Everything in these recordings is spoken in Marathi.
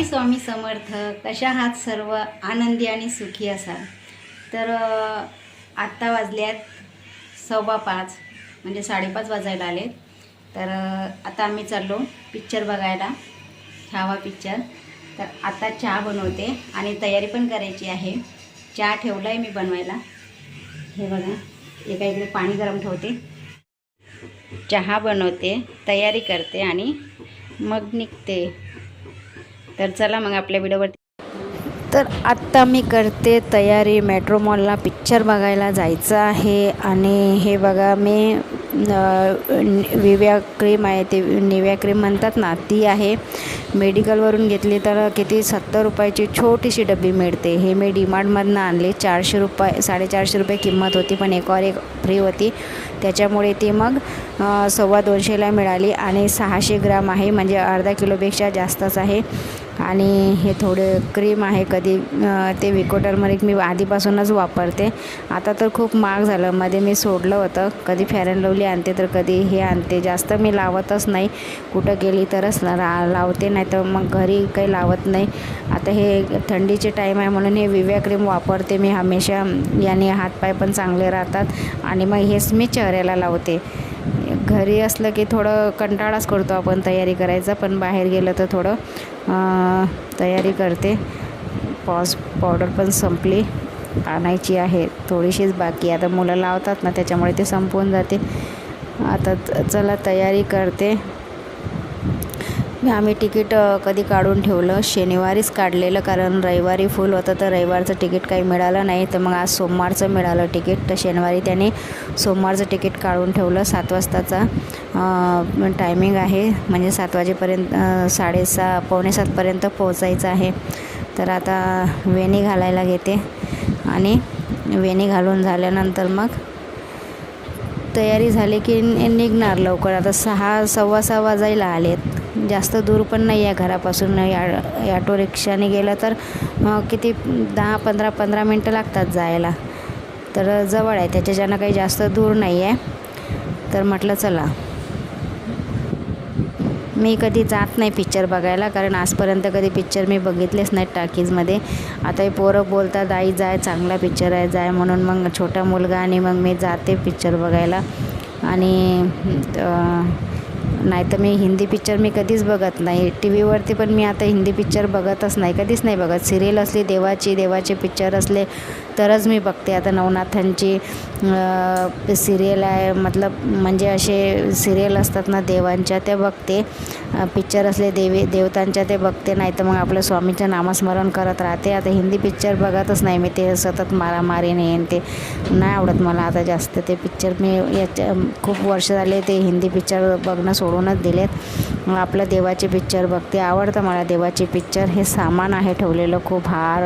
श्री स्वामी समर्थ कशा आहात सर्व? आनंदी आणि सुखी असाल. तर आत्ता वाजल्यात सव्वा पाच म्हणजे साडेपाच वाजायला आले. तर आता आम्ही चाललो पिक्चर बघायला. छावा पिक्चर तर आता चहा बनवते आणि तयारी पण करायची आहे. चहा ठेवला आहे मी बनवायला. हे बघा एका इकडे पाणी गरम ठेवते. चहा बनवते तयारी करते आणि मग निघते. तर चला मग आपल्या व्हिडिओवरती. तर आत्ता मी करते तयारी मेट्रो मॉलला पिक्चर बघायला जायचं आहे आणि हे बघा मी विव्या क्रीम आहे ते निव्या क्रीम म्हणतात ना ती आहे. मेडिकलवरून घेतली तर किती सत्तर रुपयाची छोटीशी डबी मिळते. हे मी डीमार्टमधनं आणली. चारशे रुपये साडेचारशे रुपये किंमत होती पण एकावर एक फ्री होती. त्याच्यामुळे ती मग सव्वा दोनशेला मिळाली आणि सहाशे ग्राम आहे म्हणजे अर्धा किलोपेक्षा जास्तच आहे. आणि हे थोडे क्रीम आहे कधी ते विकोटरमध्ये मी आधीपासूनच वापरते. आता तर खूप महाग झालं. मध्ये मी सोडलं होतं. कधी फेअर अँड लवली आणते तर कधी हे आणते. जास्त मी लावतच नाही. कुठं गेली तरच ला लावते नाही तर मग घरी काही लावत नाही. आता हे थंडीचे टाईम आहे म्हणून हे विव्या क्रीम वापरते मी हमेशा. याने हातपाय पण चांगले राहतात. आणि मग हेच मी चेहऱ्याला लावते. घरी असलं की थोडं कंटाळाच करतो आपण तयारी करायचा पण बाहेर गेलं तर थोडं तयारी करते. पॉज पावडर पण संपली. आणायची आहे. थोडीशीच बाकी आता मुलं लावतात ना त्याच्यामुळे ते संपवून जाते आता चला तयारी करते. आम्ही तिकीट कधी काढून ठेवलं? शनिवारीच काढलेलं कारण रविवारी फुल होतं तर रविवारचं तिकीट काही मिळालं नाही. तर मग आज सोमवारचं मिळालं तिकीट. तर शनिवारी त्याने सोमवारचं तिकीट काढून ठेवलं सात वाजताचा. टायमिंग आहे. म्हणजे सात वाजेपर्यंत साडेसहा पावणे सातपर्यंत पोहोचायचं आहे. तर आता वेणी घालायला घेते. आणि वेणी घालून झाल्यानंतर मग तयारी झाली की निघणार लवकर. आता सहा सव्वा सहा वाजायला आलेत. जास्त दूर पण नाही आहे घरापासून. या ॲटो रिक्षाने गेलं तर किती दहा पंधरा पंधरा मिनटं लागतात जायला. तर जवळ आहे. त्याच्याच्यानं काही जास्त दूर नाही आहे. तर म्हटलं चला. मी कधी जात नाही पिक्चर बघायला कारण आजपर्यंत कधी पिक्चर मी बघितलेच नाहीत टाकीजमध्ये. आता हे पोरं बोलतात आई जाय चांगला पिक्चर आहे जाय. म्हणून मग छोटा मुलगा आणि मग मी जाते पिक्चर बघायला. आणि नाही तर मी हिंदी पिक्चर मी कधीच बघत नाही. टी व्हीवरती पण मी आता हिंदी पिक्चर बघतच नाही. कधीच नाही बघत. सिरियल असली देवाची देवाचे पिक्चर असले तरच मी बघते आता नवनाथांची सिरियल आहे. मतलब म्हणजे असे सिरियल असतात ना देवांच्या त्या बघते. पिक्चर असले देवी देवतांच्या ते बघते. नाही तर मग आपलं स्वामीचं नामस्मरण करत राहते. आता हिंदी पिक्चर बघतच नाही मी. ते सतत मारामारी नाही ते नाही आवडत मला आता जास्त ते पिक्चर मी याच्या खूप वर्ष झाले ते हिंदी पिक्चर बघणं सोडूनच दिलेत. आपलं देवाचे पिक्चर बघते. आवडतं मला देवाचे पिक्चर हे सामान आहे ठेवलेलं खूप हार.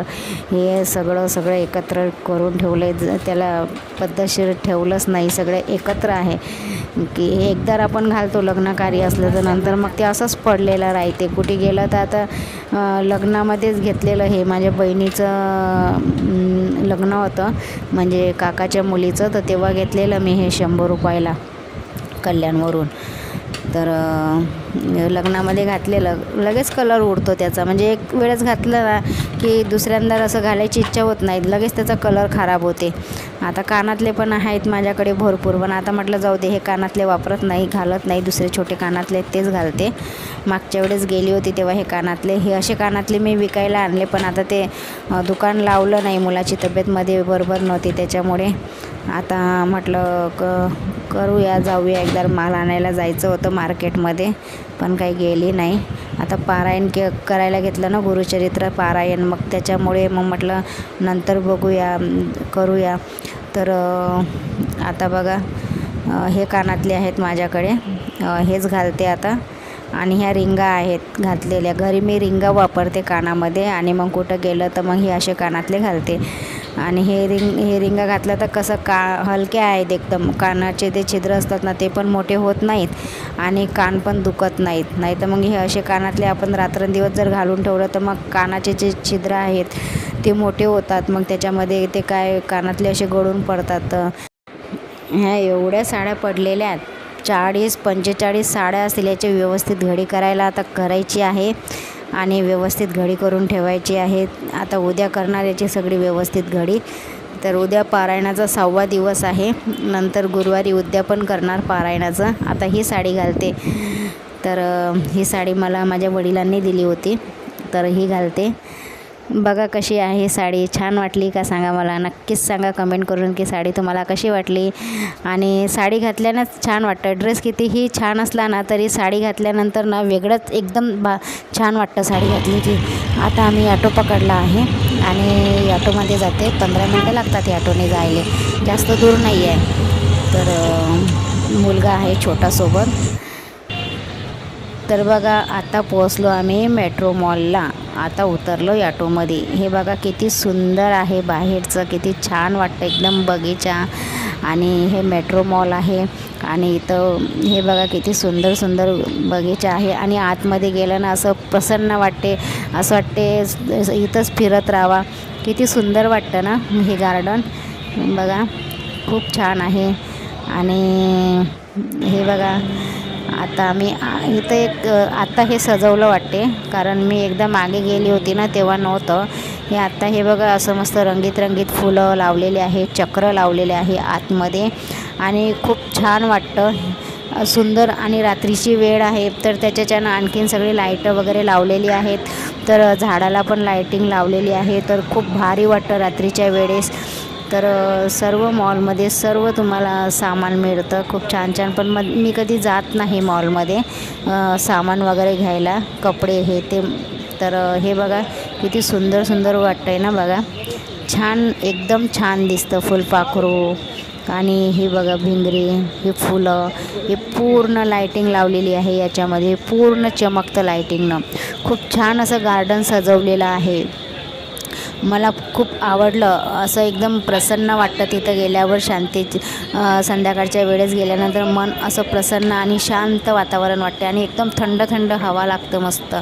हे सगळं सगळं एकत्र करून ठेवले त्याला पद्धतशीर ठेवलंच नाही. सगळे एकत्र आहे. की एकदार एकदा आपण घालतो लग्नकार्य असलं तर नंतर मग ते असंच पडलेलं राहते. कुठे गेलं तर आता लग्नामध्येच घेतलेलं हे माझ्या बहिणीचं लग्न होतं. म्हणजे काकाच्या मुलीचं. तर तेव्हा घेतलेलं मी हे शंभर रुपयाला कल्याणवरून. तर लग्नामध्ये घातलेलं. लगेच कलर उडतो त्याचा. म्हणजे एक वेळेस घातलं ना की दुसऱ्यांदा असं घालायची इच्छा होत नाही. लगेच त्याचा कलर खराब होते. आता कानातले पण आहेत माझ्याकडे भरपूर. पण आता म्हटलं जाऊ दे हे कानातले वापरत नाही घालत नाही. दुसरे छोटे कानातले तेच घालते. मागच्या वेळेस गेली होती तेव्हा हे कानातले. हे असे कानातले मी विकायला आणले पण आता ते दुकान लावलं नाही मुलाची तब्येतमध्ये बरोबर नव्हती त्याच्यामुळे. आता म्हटलं क करूया जाऊया. एकदा माल आणायला जायचं होतं मार्केटमध्ये. पण काही गेली नाही. आता पारायण के करायला घेतलं ना गुरुचरित्र पारायण. मग त्याच्यामुळे मग म्हटलं नंतर बघूया करूया. तर आता बघा हे कानातले आहेत माझ्याकडे. हेच घालते आता. आणि ह्या रिंगा आहेत घातलेल्या. घरी मी रिंगा वापरते कानामध्ये. आणि मग कुठं गेलं तर मग हे असे कानातले घालते. आणि हे रिंग हे रिंगा घातलं तर कसं का हलक्या आहेत एकदम. कानाचे ते छिद्र असतात ना ते पण मोठे होत नाहीत आणि कान पण दुखत नाहीत. नाही तर मग हे असे कानातले आपण रात्रंदिवस जर घालून ठेवलं तर मग कानाचे जे छिद्र आहेत ते मोठे होतात. मग त्याच्यामध्ये ते काय कानातले असे गळून पडतात. ह्या एवढ्या साड्या पडलेल्या आहेत. चाळीस पंचेचाळीस साड्या असतील याची व्यवस्थित घडी करायला आता करायची आहे. आणि व्यवस्थित घडी करून ठेवायची आहे. आता उद्या करणार याची सगळी व्यवस्थित घडी. तर उद्या पारायणाचा सहावा दिवस आहे. नंतर गुरुवारी उद्या पण करणार पारायणाचं. आता ही साडी घालते. तर ही साडी मला माझ्या वडिलांनी दिली होती. तर ही घालते. बघा कशी आहे साडी. छान वाटली का सांगा मला. नक्कीच सांगा कमेंट करून की साडी तुम्हाला कशी वाटली. आणि साडी घातल्यानंच छान वाटतं. ड्रेस कितीही छान असला ना तरी साडी घातल्यानंतर ना वेगळंच एकदम बा छान वाटतं साडी घातली की आता आम्ही ॲटो पकडला आहे आणि ॲटोमध्ये जाते. पंधरा मिनटं लागतात या ॲटोने जायला. जास्त दूर नाही आहे तर मुलगा आहे छोटासोबत तर बघा आता पोहोचलो आम्ही मेट्रो मॉलला आता उतरलो ॲटोमध्ये हे बघा किती सुंदर आहे बाहेरचं किती छान वाटतं एकदम बगीचा. आणि हे मेट्रो मॉल आहे. आणि इथं हे बघा किती सुंदर सुंदर बगीचा आहे. आणि आतमध्ये गेलं ना असं प्रसन्न वाटते. असं वाटते इथंच फिरत राहावा. किती सुंदर वाटतं ना हे गार्डन बघा खूप छान आहे. आणि हे बघा आता मी इथं एक आत्ता हे सजवलं वाटते. कारण मी एकदा मागे गेली होती ना तेव्हा नव्हतं. हे आत्ता हे बघा असं मस्त रंगीत रंगीत फुलं लावलेले आहे चक्र लावलेले आहे आतमध्ये. आणि खूप छान वाटतं. सुंदर आणि रात्रीची वेळ आहे. तर त्याच्याच्यानं आणखीन सगळी लाईटं वगैरे लावलेली आहेत. तर झाडाला पण लाईटिंग लावलेली आहे. तर खूप भारी वाटतं रात्रीच्या वेळेस. तर सर्व मॉलमध्ये सर्व तुम्हाला सामान मिळतं. खूप छान छान. पण मग मी कधी जात नाही मॉलमध्ये सामान वगैरे घ्यायला कपडे हे ते. तर हे बघा किती सुंदर सुंदर वाटतं आहे ना बघा. छान एकदम छान दिसतं फुलपाखरू आणि हे बघा भिंगरी हे फुलं. हे पूर्ण लायटिंग लावलेली आहे याच्यामध्ये. पूर्ण चमकतं लाइटिंगनं खूप छान असं गार्डन सजवलेलं आहे. मला खूप आवडलं. असं एकदम प्रसन्न वाटतं तिथं गेल्यावर शांतीची संध्याकाळच्या वेळेस गेल्यानंतर मन असं प्रसन्न आणि शांत वातावरण वाटते आणि एकदम थंड थंड हवा लागतं मस्त.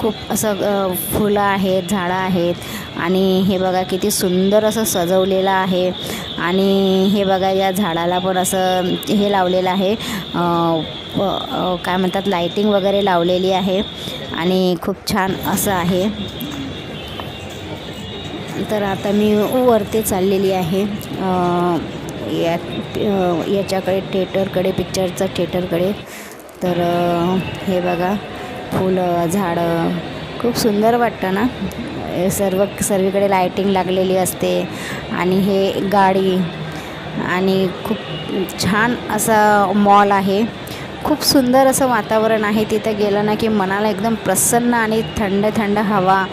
खूप असं फुलं आहेत झाडं आहेत आणि हे बघा किती सुंदर असं सजवलेलं आहे आणि हे बघा या झाडाला पण असं हे लावलेलं आहे. काय म्हणतात लाईटिंग वगैरे लावलेली आहे आणि खूप छान असं आहे. तर आता मी वरती चाललेली आहे. या याच्याकडे थिएटरकडे पिक्चरचा थिएटरकडे तर हे बघा फुलं झाडं खूप सुंदर वाटतं ना? सर्व सर्वीकडे लायटिंग लागलेली असते. आणि हे गाडी आणि खूप छान असा मॉल आहे. खूप सुंदर असं वातावरण आहे. तिथं गेलं ना की मनाला एकदम प्रसन्न आणि थंड थंड हवा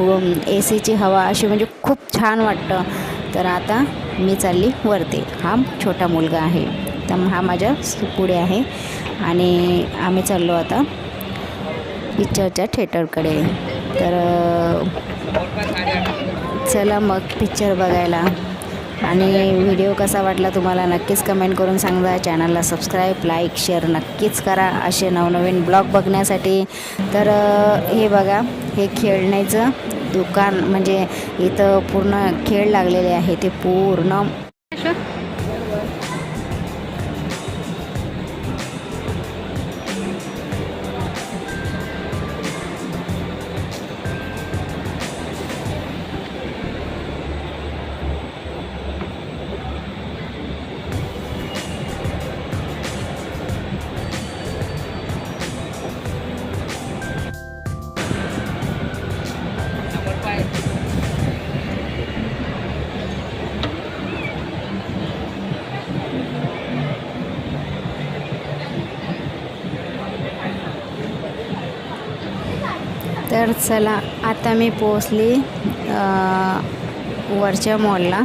ए सीची हवा अशी म्हणजे खूप छान वाटतं. तर आता मी चालली वरती. हा छोटा मुलगा आहे. तर हा माझ्या पुढे आहे. आणि आम्ही चाललो आता पिक्चरच्या थिएटरकडे. तर चला मग पिक्चर बघायला. आणि व्हिडिओ कसा वाटला तुम्हाला नक्कीच कमेंट करून सांगा. चॅनलला सबस्क्राईब लाईक शेअर नक्कीच करा. असे नवनवीन ब्लॉग बघण्यासाठी. तर हे बघा. हे खेळण्याचं दुकान म्हणजे इथं पूर्ण खेळ लागलेले आहे ते पूर्ण. तर चला आता मी पोचली वरच्या मॉलला.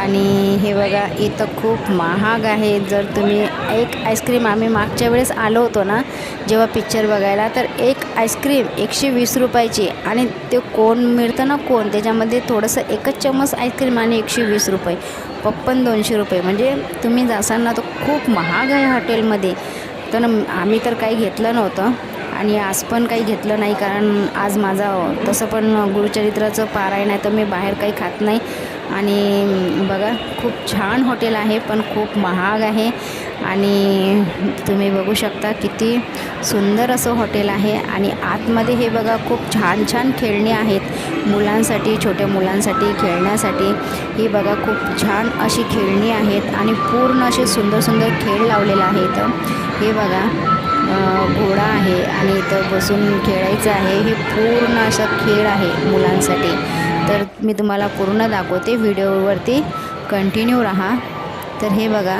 आणि हे बघा इथं खूप महाग आहे. जर तुम्ही एक आईस्क्रीम आम्ही मागच्या वेळेस आलो होतो ना जेव्हा पिक्चर बघायला तर एक आईस्क्रीम एकशे वीस रुपयाची. आणि ते कोण मिळतं ना कोण त्याच्यामध्ये थोडंसं एकच चम्मच आईस्क्रीम आणि एकशे वीस रुपये. पप्पन दोनशे रुपये. म्हणजे तुम्ही जासाल ना तर खूप महाग आहे हॉटेलमध्ये. तर आम्ही तर काही घेतलं नव्हतं. आणि आज पण काही घेतलं नाही कारण आज माझा तसं पण गुरुचरित्राचं पारायण आहे तर मी बाहेर काही खात नाही. आणि बघा खूप छान हॉटेल आहे पण खूप महाग आहे. आणि तुम्ही बघू शकता किती सुंदर असं हॉटेल आहे. आणि आतमध्ये हे बघा खूप छान छान खेळणी आहेत मुलांसाठी छोट्या मुलांसाठी खेळण्यासाठी. ही बघा खूप छान अशी खेळणी आहेत आणि पूर्ण असे सुंदर सुंदर खेळ लावलेले आहेत हे बघा घोडा आहे आणि इथं बसून खेळायचं आहे. हे पूर्ण असा खेळ आहे मुलांसाठी. तर मी तुम्हाला पूर्ण दाखवते. व्हिडिओवरती कंटिन्यू राहा. तर हे बघा.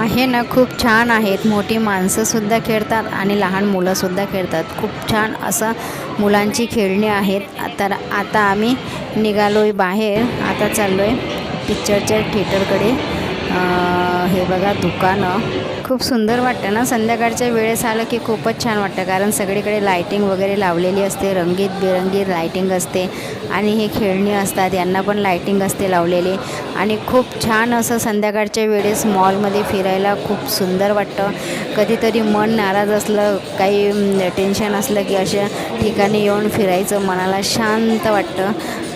आहे ना खूप छान आहेत. मोठी माणसंसुद्धा खेळतात आणि लहान मुलंसुद्धा खेळतात. खूप छान असं मुलांची खेळणी आहेत. तर आता आम्ही निघालो आहे बाहेर. आता चाललो आहे पिक्चरच्या थिएटरकडे हे बघा दुकानं. खूप सुंदर वाटतं ना? संध्याकाळच्या वेळेस आलं की खूपच छान वाटतं कारण सगळीकडे लायटिंग वगैरे लावलेली असते रंगीत बिरंगीत लायटिंग असते आणि हे खेळणी असतात यांना पण लायटिंग असते लावलेली. आणि खूप छान असं संध्याकाळच्या वेळेस मॉलमध्ये फिरायला खूप सुंदर वाटतं. कधीतरी मन नाराज असलं काही टेन्शन असलं की अशा ठिकाणी येऊन फिरायचं मनाला शांत वाटतं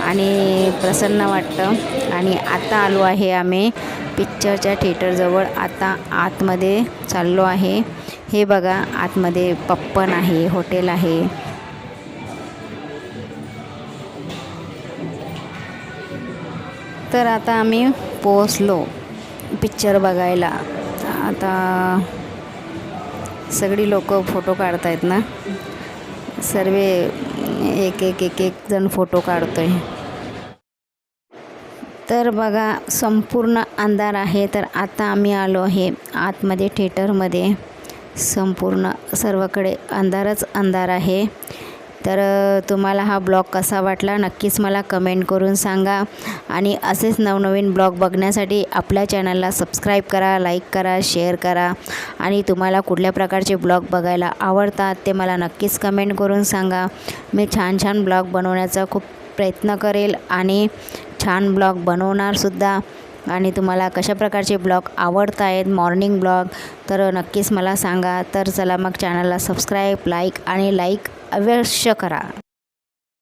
आणि प्रसन्न वाटतं. आणि आता आलो आहे आम्ही पिक्चरच्या थिएटरजवळ आता आतमध्ये चाललो आहे. हे बघा आतमध्ये पप्पन आहे हॉटेल आहे. तर आता आम्ही पोचलो पिक्चर बघायला. आता सगळी लोक फोटो काढतायत ना? सर्व एक एक एक एक जण फोटो काढतो आहे तर बघा संपूर्ण अंधार आहे. तर आता आम्ही आलो आहे आतमध्ये थिएटरमध्ये. संपूर्ण सर्वकडे अंधारच अंधार आहे. तर तुम्हाला हा ब्लॉग कसा वाटला नक्कीच मला कमेंट करून सांगा. आणि असेच नवनवीन ब्लॉग बघण्यासाठी आपल्या चॅनलला सबस्क्राईब करा लाईक करा शेअर करा. आणि तुम्हाला कुठल्या प्रकारचे ब्लॉग बघायला आवडतात ते मला नक्कीच कमेंट करून सांगा. मी छान छान ब्लॉग बनवण्याचा खूप प्रयत्न करेल. आणि छान ब्लॉग बनवणारसुद्धा आणि तुम्हाला कशा प्रकारचे ब्लॉग आवडत आहेत मॉर्निंग ब्लॉग तर नक्कीच मला सांगा. तर चला मग चॅनलला सबस्क्राईब लाईक आणि लाईक अवश्य करा.